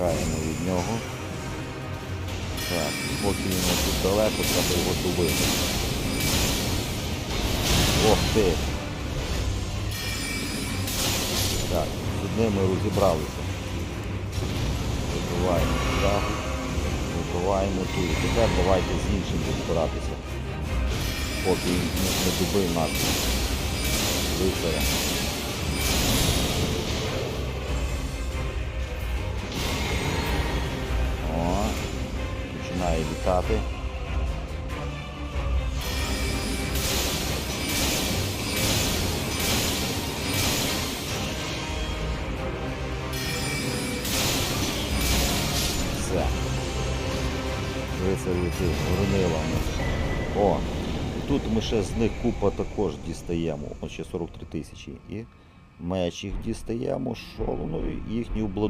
Тікаємо від нього. Так, поки він тут далеко, треба його добити. Ох ти! Так, з одним ми розібралися. Вибиваємо сюди. Вибиваємо тут. Тепер давайте з іншим розбиратися. Поки він не, добив нас. Лицаря. Починає літати. Все. Лицар летить, горнила. О, тут ми ще з них купа також дістаємо. Ось ще 43 тисячі. І меч їх дістаємо, шолону, їхні обладунки.